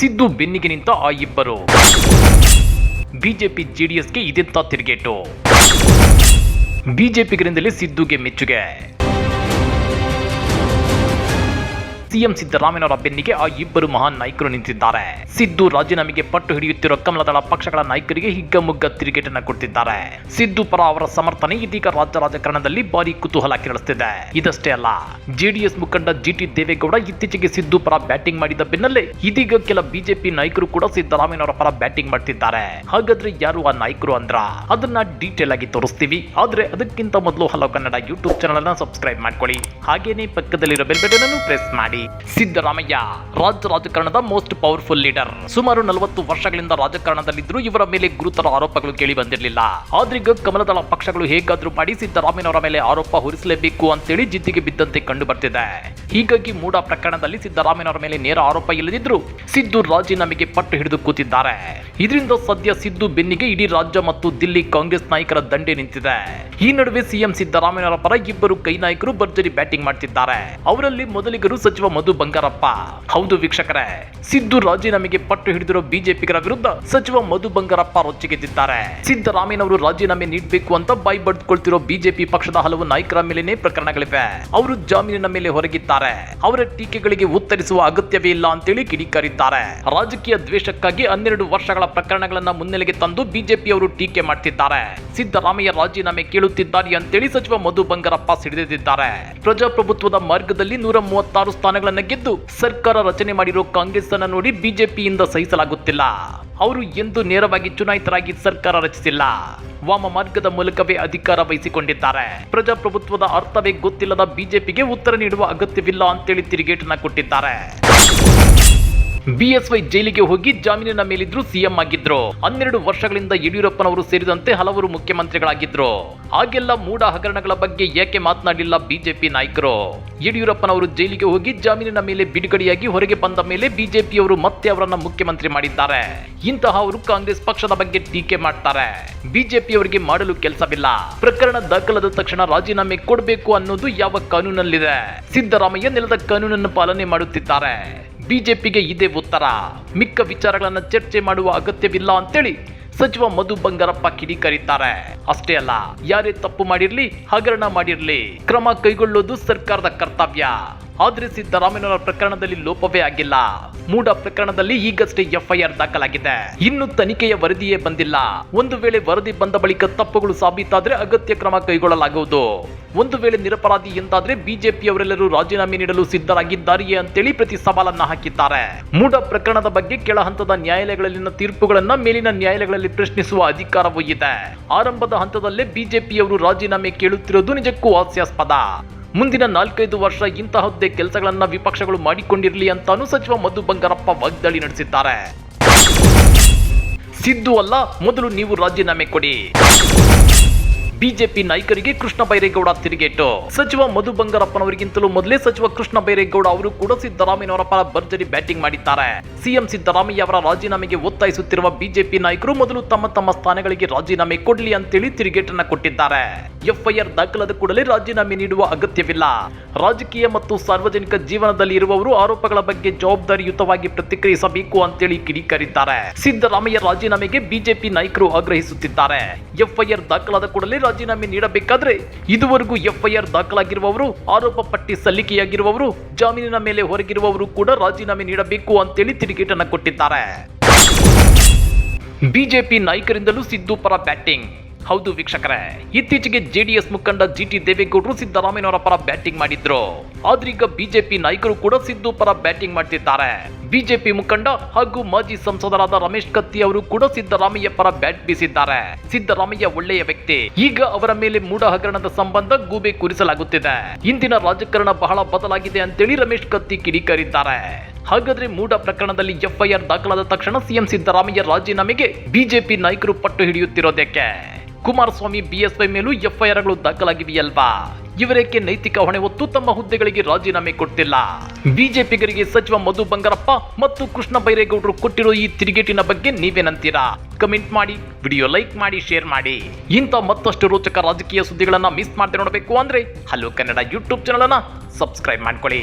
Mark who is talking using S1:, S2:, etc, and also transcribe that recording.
S1: ಸಿದ್ದು ಬೆನ್ನಿಗೆ ನಿಂತ ಆ ಇಬ್ಬರು. ಬಿಜೆಪಿ ಜೆಡಿಎಸ್ಗೆ ಇದೆಂತ ತಿರುಗೇಟು? ಬಿಜೆಪಿಗರಿಂದಲೇ ಸಿದ್ದುಗೆ ಮೆಚ್ಚುಗೆ. ಸಿಎಂ ಸಿದ್ದರಾಮಯ್ಯನವರ ಬೆನ್ನಿಗೆ ಆ ಇಬ್ಬರು ಮಹಾನ್ ನಾಯಕರು ನಿಂತಿದ್ದಾರೆ. ಸಿದ್ದು ರಾಜೀನಾಮೆಗೆ ಪಟ್ಟು ಹಿಡಿಯುತ್ತಿರುವ ಕಮಲದಳ ಪಕ್ಷಗಳ ನಾಯಕರಿಗೆ ಹಿಗ್ಗಮುಗ್ಗ ತಿರುಗೇಟನ್ನ ಕೊಡ್ತಿದ್ದಾರೆ. ಸಿದ್ದು ಪರ ಅವರ ಸಮರ್ಥನೆ ಇದೀಗ ರಾಜ್ಯ ರಾಜಕಾರಣದಲ್ಲಿ ಭಾರಿ ಕುತೂಹಲ ಕೇಳಿಸ್ತಿದೆ ಇದಷ್ಟೇ ಅಲ್ಲ, ಜೆಡಿಎಸ್ ಮುಖಂಡ ಜಿಟಿ ದೇವೇಗೌಡ ಇತ್ತೀಚೆಗೆ ಸಿದ್ದು ಪರ ಬ್ಯಾಟಿಂಗ್ ಮಾಡಿದ ಬೆನ್ನಲ್ಲೇ ಇದೀಗ ಕೆಲ ಬಿಜೆಪಿ ನಾಯಕರು ಕೂಡ ಸಿದ್ದರಾಮಯ್ಯನವರ ಪರ ಬ್ಯಾಟಿಂಗ್ ಮಾಡ್ತಿದ್ದಾರೆ. ಹಾಗಾದ್ರೆ ಯಾರು ಆ ನಾಯಕರು ಅಂದ್ರ? ಅದನ್ನ ಡೀಟೇಲ್ ಆಗಿ ತೋರಿಸ್ತೀವಿ. ಆದ್ರೆ ಅದಕ್ಕಿಂತ ಮೊದಲು ಹಲೋ ಕನ್ನಡ ಯೂಟ್ಯೂಬ್ ಚಾನಲ್ ಅನ್ನ ಸಬ್ಸ್ಕ್ರೈಬ್ ಮಾಡ್ಕೊಳ್ಳಿ. ಹಾಗೇನೇ ಪಕ್ಕದಲ್ಲಿರೋ ಬೆಲ್ ಬಟನ್ ಅನ್ನು ಪ್ರೆಸ್ ಮಾಡಿ. ಸಿದ್ದರಾಮಯ್ಯ. ರಾಜ್ಯ ರಾಜಕಾರಣದ ಮೋಸ್ಟ್ ಪವರ್ಫುಲ್ ಲೀಡರ್ ಸುಮಾರು ನಲವತ್ತು ವರ್ಷಗಳಿಂದ ರಾಜಕಾರಣದಲ್ಲಿದ್ದರೂ ಇವರ ಮೇಲೆ ಗುರುತರ ಆರೋಪಗಳು ಕೇಳಿ ಬಂದಿರಲಿಲ್ಲ. ಆದ್ರೀಗ ಕಮಲದಳ ಪಕ್ಷಗಳು ಹೇಗಾದ್ರೂ ಮಾಡಿ ಸಿದ್ದರಾಮಯ್ಯನವರ ಮೇಲೆ ಆರೋಪ ಹೊರಿಸಲೇಬೇಕು ಅಂತೇಳಿ ಜಿದ್ದಿಗೆ ಬಿದ್ದಂತೆ ಕಂಡು ಬರ್ತಿದೆ ಹೀಗಾಗಿ ಮೂಡ ಪ್ರಕರಣದಲ್ಲಿ ಸಿದ್ದರಾಮಯ್ಯನವರ ಮೇಲೆ ನೇರ ಆರೋಪ ಇಲ್ಲದಿದ್ರು ಸಿದ್ದು ರಾಜೀನಾಮೆಗೆ ಪಟ್ಟು ಹಿಡಿದು ಕೂತಿದ್ದಾರೆ. ಇದರಿಂದ ಸದ್ಯ ಸಿದ್ದು ಬೆನ್ನಿಗೆ ಇಡೀ ರಾಜ್ಯ ಮತ್ತು ದಿಲ್ಲಿ ಕಾಂಗ್ರೆಸ್ ನಾಯಕರ ದಂಡೆ ನಿಂತಿದೆ. ಈ ನಡುವೆ ಸಿಎಂ ಸಿದ್ದರಾಮಯ್ಯನವರ ಪರ ಇಬ್ಬರು ಕೈ ನಾಯಕರು ಭರ್ಜರಿ ಬ್ಯಾಟಿಂಗ್ ಮಾಡ್ತಿದ್ದಾರೆ. ಅವರಲ್ಲಿ ಮೊದಲಿಗರು ಸಚಿವ ಮಧು ಬಂಗಾರಪ್ಪ. ಹೌದು ವೀಕ್ಷಕರೇ, ಸಿದ್ದು ರಾಜೀನಾಮೆಗೆ ಪಟ್ಟು ಹಿಡಿದಿರೋ ಬಿಜೆಪಿಗರ ವಿರುದ್ಧ ಸಚಿವ ಮಧು ಬಂಗಾರಪ್ಪ ರೊಚ್ಚಿಗೆದ್ದಿದ್ದಾರೆ ಸಿದ್ದರಾಮಯ್ಯನವರು ರಾಜೀನಾಮೆ ನೀಡಬೇಕು ಅಂತ ಬಾಯಿ ಬಿಜೆಪಿ ಪಕ್ಷದ ಹಲವು ನಾಯಕರ ಮೇಲೆನೇ ಪ್ರಕರಣಗಳಿವೆ. ಅವರು ಜಾಮೀನಿನ ಮೇಲೆ ಹೊರಗಿದ್ದಾರೆ. ಅವರ ಟೀಕೆಗಳಿಗೆ ಉತ್ತರಿಸುವ ಅಗತ್ಯವೇ ಇಲ್ಲ ಅಂತೇಳಿ ಕಿಡಿಕಾರಿದ್ದಾರೆ. ರಾಜಕೀಯ ದ್ವೇಷಕ್ಕಾಗಿ ಹನ್ನೆರಡು ವರ್ಷಗಳ ಪ್ರಕರಣಗಳನ್ನ ಮುನ್ನೆಲೆಗೆ ತಂದು ಬಿಜೆಪಿ ಅವರು ಟೀಕೆ ಮಾಡ್ತಿದ್ದಾರೆ. ಸಿದ್ದರಾಮಯ್ಯ ರಾಜೀನಾಮೆ ಕೇಳುತ್ತಿದ್ದಾರೆ ಅಂತೇಳಿ ಸಚಿವ ಮಧು ಬಂಗಾರಪ್ಪ ಸಿಡಿದಿದ್ದಾರೆ ಪ್ರಜಾಪ್ರಭುತ್ವದ ಮಾರ್ಗದಲ್ಲಿ ನೂರ ಮೂವತ್ತಾರು ಸ್ಥಾನಗಳನ್ನ ಗೆದ್ದು ಸರ್ಕಾರ ರಚನೆ ಮಾಡಿರೋ ಕಾಂಗ್ರೆಸ್ ಅನ್ನು ನೋಡಿ ಬಿಜೆಪಿಯಿಂದ ಸಹಿಸಲಾಗುತ್ತಿಲ್ಲ. ಅವರು ಎಂದು ನೇರವಾಗಿ ಚುನಾಯಿತರಾಗಿ ಸರ್ಕಾರ ರಚಿಸಿಲ್ಲ. ವಾಮ ಮಾರ್ಗದ ಮೂಲಕವೇ ಅಧಿಕಾರ ವಹಿಸಿಕೊಂಡಿದ್ದಾರೆ. ಪ್ರಜಾಪ್ರಭುತ್ವದ ಅರ್ಥವೇ ಗೊತ್ತಿಲ್ಲದ ಬಿಜೆಪಿಗೆ ಉತ್ತರ ನೀಡುವ ಅಗತ್ಯವಿಲ್ಲ ಅಂತೇಳಿ ತಿರುಗೇಟನ್ನ ಕೊಟ್ಟಿದ್ದಾರೆ. ಬಿಎಸ್ವೈ ಜೈಲಿಗೆ ಹೋಗಿ ಜಾಮೀನಿನ ಮೇಲಿದ್ರು ಸಿಎಂ ಆಗಿದ್ರು. ಹನ್ನೆರಡು ವರ್ಷಗಳಿಂದ ಯಡಿಯೂರಪ್ಪನವರು ಸೇರಿದಂತೆ ಹಲವರು ಮುಖ್ಯಮಂತ್ರಿಗಳಾಗಿದ್ರು. ಆಗೆಲ್ಲ ಮೂಢ ಹಗರಣಗಳ ಬಗ್ಗೆ ಏಕೆ ಮಾತನಾಡಿಲ್ಲ ಬಿಜೆಪಿ ನಾಯಕರು? ಯಡಿಯೂರಪ್ಪನವರು ಜೈಲಿಗೆ ಹೋಗಿ ಜಾಮೀನಿನ ಮೇಲೆ ಬಿಡುಗಡೆಯಾಗಿ ಹೊರಗೆ ಬಂದ ಮೇಲೆ ಬಿಜೆಪಿಯವರು ಮತ್ತೆ ಅವರನ್ನ ಮುಖ್ಯಮಂತ್ರಿ ಮಾಡಿದ್ದಾರೆ. ಇಂತಹ ಅವರು ಕಾಂಗ್ರೆಸ್ ಪಕ್ಷದ ಬಗ್ಗೆ ಟೀಕೆ ಮಾಡ್ತಾರೆ. ಬಿಜೆಪಿಯವರಿಗೆ ಮಾಡಲು ಕೆಲಸವಿಲ್ಲ. ಪ್ರಕರಣ ದಾಖಲಾದ ತಕ್ಷಣ ರಾಜೀನಾಮೆ ಕೊಡಬೇಕು ಅನ್ನೋದು ಯಾವ ಕಾನೂನಲ್ಲಿದೆ? ಸಿದ್ದರಾಮಯ್ಯ ನೆಲದ ಕಾನೂನನ್ನು ಪಾಲನೆ ಮಾಡುತ್ತಿದ್ದಾರೆ. ಬಿಜೆಪಿಗೆ ಇದೇ ಉತ್ತರ. ಮಿಕ್ಕ ವಿಚಾರಗಳನ್ನು ಚರ್ಚೆ ಮಾಡುವ ಅಗತ್ಯವಿಲ್ಲ ಅಂತೇಳಿ ಸಚಿವ ಮಧು ಬಂಗಾರಪ್ಪ ಕಿಡಿಕಾರಿದ್ದಾರೆ. ಅಷ್ಟೇ ಅಲ್ಲ, ಯಾರೇ ತಪ್ಪು ಮಾಡಿರ್ಲಿ ಹಗರಣ ಮಾಡಿರ್ಲಿ, ಕ್ರಮ ಕೈಗೊಳ್ಳೋದು ಸರ್ಕಾರದ ಕರ್ತವ್ಯ. ಆದ್ರೆ ಸಿದ್ದರಾಮಯ್ಯನವರ ಪ್ರಕರಣದಲ್ಲಿ ಲೋಪವೇ ಆಗಿಲ್ಲ. ಮೂಡ ಪ್ರಕರಣದಲ್ಲಿ ಈಗಷ್ಟೇ ಎಫ್ಐಆರ್ ದಾಖಲಾಗಿದೆ. ಇನ್ನು ತನಿಖೆಯ ವರದಿಯೇ ಬಂದಿಲ್ಲ. ಒಂದು ವೇಳೆ ವರದಿ ಬಂದ ಬಳಿಕ ತಪ್ಪುಗಳು ಸಾಬೀತಾದ್ರೆ ಅಗತ್ಯ ಕ್ರಮ ಕೈಗೊಳ್ಳಲಾಗುವುದು. ಒಂದು ವೇಳೆ ನಿರಪರಾಧಿ ಎಂದಾದ್ರೆ ಬಿಜೆಪಿಯವರೆಲ್ಲರೂ ರಾಜೀನಾಮೆ ನೀಡಲು ಸಿದ್ಧರಾಗಿದ್ದಾರೆಯೇ ಅಂತೇಳಿ ಪ್ರತಿ ಸವಾಲನ್ನ ಹಾಕಿದ್ದಾರೆ. ಮೂಡ ಪ್ರಕರಣದ ಬಗ್ಗೆ ಕೆಳ ಹಂತದ ನ್ಯಾಯಾಲಯಗಳಲ್ಲಿನ ತೀರ್ಪುಗಳನ್ನ ಮೇಲಿನ ನ್ಯಾಯಾಲಯಗಳಲ್ಲಿ ಪ್ರಶ್ನಿಸುವ ಅಧಿಕಾರವೂ ಇದೆ. ಆರಂಭದ ಹಂತದಲ್ಲೇ ಬಿಜೆಪಿಯವರು ರಾಜೀನಾಮೆ ಕೇಳುತ್ತಿರೋದು ನಿಜಕ್ಕೂ ಹಾಸ್ಯಾಸ್ಪದ. ಮುಂದಿನ ನಾಲ್ಕೈದು ವರ್ಷ ಇಂತಹದ್ದೇ ಕೆಲಸಗಳನ್ನ ವಿಪಕ್ಷಗಳು ಮಾಡಿಕೊಂಡಿರಲಿ ಅಂತಾನು ಸಚಿವ ಮಧು ಬಂಗಾರಪ್ಪ ವಾಗ್ದಾಳಿ ನಡೆಸಿದ್ದಾರೆ. ಸಿದ್ದು ಅಲ್ಲ, ಮೊದಲು ನೀವು ರಾಜೀನಾಮೆ ಕೊಡಿ. ಬಿಜೆಪಿ ನಾಯಕರಿಗೆ ಕೃಷ್ಣ ಬೈರೇಗೌಡ ತಿರುಗೇಟು. ಸಚಿವ ಮಧು ಬಂಗಾರಪ್ಪನವರಿಗಿಂತಲೂ ಮೊದಲೇ ಸಚಿವ ಕೃಷ್ಣ ಬೈರೇಗೌಡ ಅವರು ಕೂಡ ಸಿದ್ದರಾಮಯ್ಯನವರ ಪರ ಭರ್ಜರಿ ಬ್ಯಾಟಿಂಗ್ ಮಾಡಿದ್ದಾರೆ. ಸಿಎಂ ಸಿದ್ದರಾಮಯ್ಯ ಅವರ ರಾಜೀನಾಮೆಗೆ ಒತ್ತಾಯಿಸುತ್ತಿರುವ ಬಿಜೆಪಿ ನಾಯಕರು ಮೊದಲು ತಮ್ಮ ತಮ್ಮ ಸ್ಥಾನಗಳಿಗೆ ರಾಜೀನಾಮೆ ಕೊಡ್ಲಿ ಅಂತೇಳಿ ತಿರುಗೇಟನ್ನ ಕೊಟ್ಟಿದ್ದಾರೆ. ಎಫ್ಐಆರ್ ದಾಖಲಾದ ಕೂಡಲೇ ರಾಜೀನಾಮೆ ನೀಡುವ ಅಗತ್ಯವಿಲ್ಲ. ರಾಜಕೀಯ ಮತ್ತು ಸಾರ್ವಜನಿಕ ಜೀವನದಲ್ಲಿ ಇರುವವರು ಆರೋಪಗಳ ಬಗ್ಗೆ ಜವಾಬ್ದಾರಿಯುತವಾಗಿ ಪ್ರತಿಕ್ರಿಯಿಸಬೇಕು ಅಂತೇಳಿ ಕಿಡಿಕಾರಿದ್ದಾರೆ. ಸಿದ್ದರಾಮಯ್ಯ ರಾಜೀನಾಮೆಗೆ ಬಿಜೆಪಿ ನಾಯಕರು ಆಗ್ರಹಿಸುತ್ತಿದ್ದಾರೆ. ಎಫ್ಐಆರ್ ದಾಖಲಾದ ಕೂಡಲೇ ರಾಜೀನಾಮೆ ನೀಡಬೇಕಾದ್ರೆ ಇದುವರೆಗೂ ಎಫ್ಐಆರ್ ದಾಖಲಾಗಿರುವವರು, ಆರೋಪ ಪಟ್ಟಿ ಸಲ್ಲಿಕೆಯಾಗಿರುವವರು, ಜಾಮೀನಿನ ಮೇಲೆ ಹೊರಗಿರುವವರು ಕೂಡ ರಾಜೀನಾಮೆ ನೀಡಬೇಕು ಅಂತೇಳಿ ತಿರುಗೇಟನ್ನು ಕೊಟ್ಟಿದ್ದಾರೆ. ಬಿಜೆಪಿ ನಾಯಕರಿಂದಲೂ ಸಿದ್ದು ಪರ ಬ್ಯಾಟಿಂಗ್. ಹೌದು ವೀಕ್ಷಕರೇ, ಇತ್ತೀಚೆಗೆ ಜೆಡಿಎಸ್ ಮುಖಂಡ ಜಿ ಟಿ ದೇವೇಗೌಡರು ಸಿದ್ದರಾಮಯ್ಯನವರ ಪರ ಬ್ಯಾಟಿಂಗ್ ಮಾಡಿದ್ರು. ಆದ್ರೀಗ ಬಿಜೆಪಿ ನಾಯಕರು ಕೂಡ ಸಿದ್ದು ಪರ ಬ್ಯಾಟಿಂಗ್ ಮಾಡ್ತಿದ್ದಾರೆ. ಬಿಜೆಪಿ ಮುಖಂಡ ಹಾಗೂ ಮಾಜಿ ಸಂಸದರಾದ ರಮೇಶ್ ಕತ್ತಿ ಅವರು ಕೂಡ ಸಿದ್ದರಾಮಯ್ಯ ಪರ ಬ್ಯಾಟ್ ಬೀಸಿದ್ದಾರೆ. ಸಿದ್ದರಾಮಯ್ಯ ಒಳ್ಳೆಯ ವ್ಯಕ್ತಿ. ಈಗ ಅವರ ಮೇಲೆ ಮೂಢ ಹಗರಣದ ಸಂಬಂಧ ಗೂಬೆ ಕೂರಿಸಲಾಗುತ್ತಿದೆ. ಇಂದಿನ ರಾಜಕಾರಣ ಬಹಳ ಬದಲಾಗಿದೆ ಅಂತೇಳಿ ರಮೇಶ್ ಕತ್ತಿ ಕಿಡಿಕಾರಿದ್ದಾರೆ. ಹಾಗಾದ್ರೆ ಮೂಡ ಪ್ರಕರಣದಲ್ಲಿ ಎಫ್ಐಆರ್ ದಾಖಲಾದ ತಕ್ಷಣ ಸಿಎಂ ಸಿದ್ದರಾಮಯ್ಯ ರಾಜೀನಾಮೆಗೆ ಬಿಜೆಪಿ ನಾಯಕರು ಪಟ್ಟು ಹಿಡಿಯುತ್ತಿರೋದಕ್ಕೆ ಕುಮಾರಸ್ವಾಮಿ ಬಿಎಸ್ವೈ ಮೇಲೂ ಎಫ್ಐಆರ್ಗಳು ದಾಖಲಾಗಿವೆಯಲ್ವಾ? ಇವರೇಕೆ ನೈತಿಕ ಹೊಣೆ ಹೊತ್ತು ತಮ್ಮ ಹುದ್ದೆಗಳಿಗೆ ರಾಜೀನಾಮೆ ಕೊಟ್ಟಿಲ್ಲ ಬಿಜೆಪಿಗರಿಗೆ ಸಚಿವ ಮಧು ಬಂಗಾರಪ್ಪ ಮತ್ತು ಕೃಷ್ಣ ಬೈರೇಗೌಡರು ಕೊಟ್ಟಿರೋ ಈ ತಿರುಗೇಟಿನ ಬಗ್ಗೆ ನೀವೇನಂತೀರಾ ಕಮೆಂಟ್ ಮಾಡಿ, ವಿಡಿಯೋ ಲೈಕ್ ಮಾಡಿ, ಶೇರ್ ಮಾಡಿ. ಇಂಥ ಮತ್ತಷ್ಟು ರೋಚಕ ರಾಜಕೀಯ ಸುದ್ದಿಗಳನ್ನ ಮಿಸ್ ಮಾಡದೆ ನೋಡಬೇಕು ಅಂದ್ರೆ ಹಲೋ ಕನ್ನಡ ಯೂಟ್ಯೂಬ್ ಚಾನಲ್ ಅನ್ನ ಸಬ್ಸ್ಕ್ರೈಬ್ ಮಾಡ್ಕೊಳ್ಳಿ.